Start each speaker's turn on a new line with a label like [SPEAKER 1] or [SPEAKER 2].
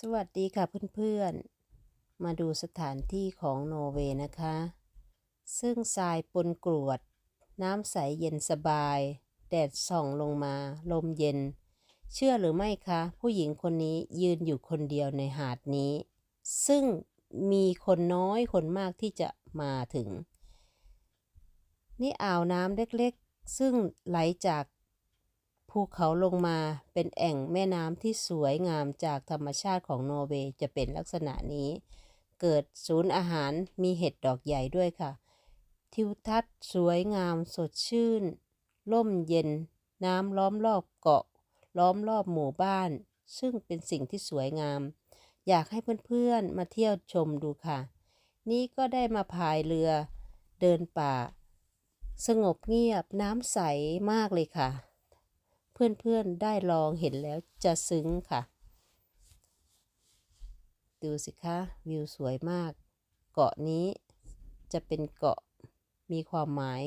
[SPEAKER 1] สวัสดีค่ะเพื่อนๆ มาดูสถานที่ของโนเวย์นะคะ ซึ่งทรายปนกรวด น้ำใสเย็นสบาย แดดส่องลงมา ลมเย็น เชื่อหรือไม่คะ ผู้หญิงคนนี้ยืนอยู่คนเดียวในหาดนี้ ซึ่งมีคนน้อยคนมากที่จะมาถึง นี่อ่าวน้ำเล็กๆ ซึ่งไหลจาก ภูเขาลงมาเป็นแอ่งแม่น้ำที่สวยงามจากธรรมชาติของนอร์เวย์จะเป็นลักษณะนี้ เกิดศูนย์อาหารมีเห็ดดอกใหญ่ด้วยค่ะ ทิวทัศน์สวยงามสดชื่นร่มเย็น น้ำล้อมรอบเกาะ ล้อมรอบหมู่บ้าน ซึ่งเป็นสิ่งที่สวยงาม อยากให้เพื่อนๆมาเที่ยวชมดูค่ะ นี่ก็ได้มาพายเรือเดินป่า สงบเงียบน้ำใสมากเลยค่ะ เพื่อนๆได้ลองเห็นแล้วจะซึ้งค่ะ ดูสิคะวิวสวยมาก เกาะนี้จะเป็นเกาะมีความหมาย